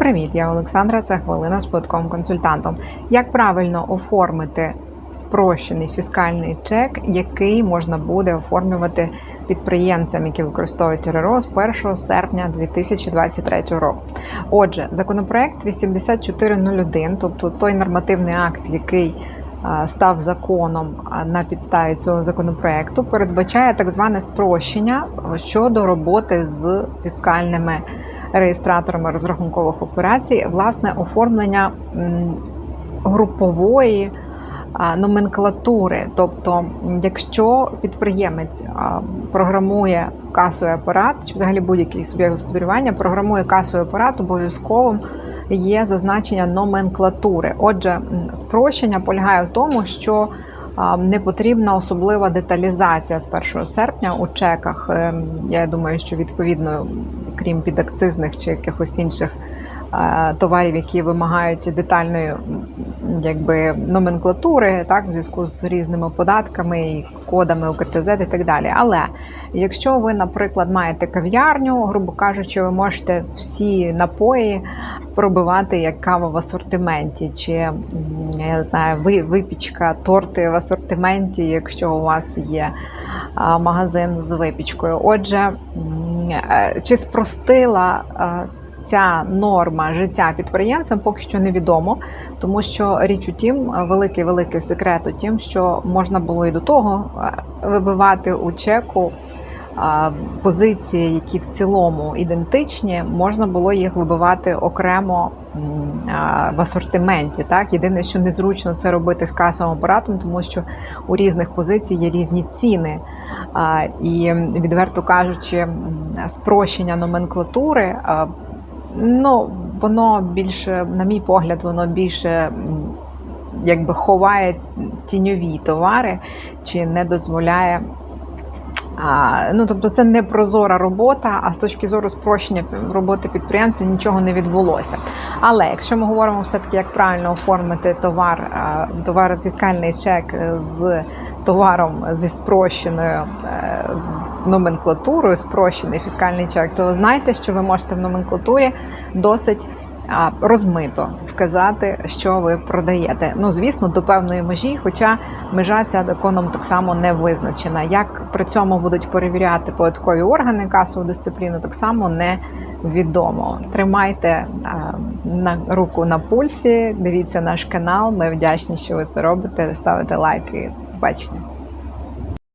Привіт, я Олександра. Це хвилина з податковим консультантом. Як правильно оформити спрощений фіскальний чек, який можна буде оформлювати підприємцям, які використовують РРО з 1 серпня 2023 року? Отже, законопроект 8401, тобто той нормативний акт, який став законом на підставі цього законопроекту, передбачає так зване спрощення щодо роботи з фіскальними реєстраторами розрахункових операцій, власне, оформлення групової номенклатури. Тобто, якщо підприємець програмує касовий апарат, чи взагалі будь-який суб'єкт господарювання програмує касовий апарат, обов'язковим є зазначення номенклатури. Отже, спрощення полягає в тому, що не потрібна особлива деталізація з 1 серпня у чеках. Ем, Я думаю, що відповідно, крім підакцизних чи якихось інших товарів, які вимагають детальної якби, номенклатури, так, в зв'язку з різними податками і кодами УКТЗ і так далі. Але якщо ви, наприклад, маєте кав'ярню, грубо кажучи, ви можете всі напої пробивати як кава в асортименті, чи я не знаю, ви- випічка, торти в асортименті, якщо у вас є магазин з випічкою. Отже, чи спростила е, ця норма життя підприємцям, поки що невідомо, тому що річ у тім, е, великий великий секрет у тім, що можна було і до того е, вибивати у чеку. Позиції, які в цілому ідентичні, можна було їх вибивати окремо в асортименті. Так, єдине, що незручно це робити з касовим апаратом, тому що у різних позицій є різні ціни. І відверто кажучи, спрощення номенклатури, ну воно більше, на мій погляд, воно більше якби ховає тіньові товари чи не дозволяє. А, ну, тобто це не прозора робота, а з точки зору спрощення роботи підприємця нічого не відбулося. Але якщо ми говоримо все-таки, як правильно оформити товар, товар фіскальний чек з товаром зі спрощеною е, номенклатурою, спрощений фіскальний чек, то знайте, що ви можете в номенклатурі досить розмито вказати, що ви продаєте. Ну, звісно, до певної межі, хоча межа ця законом так само не визначена. Як при цьому будуть перевіряти податкові органи касову дисципліну, так само не відомо. Тримайте на руку на пульсі, дивіться наш канал. Ми вдячні, що ви це робите. Ставите лайки. Бачите.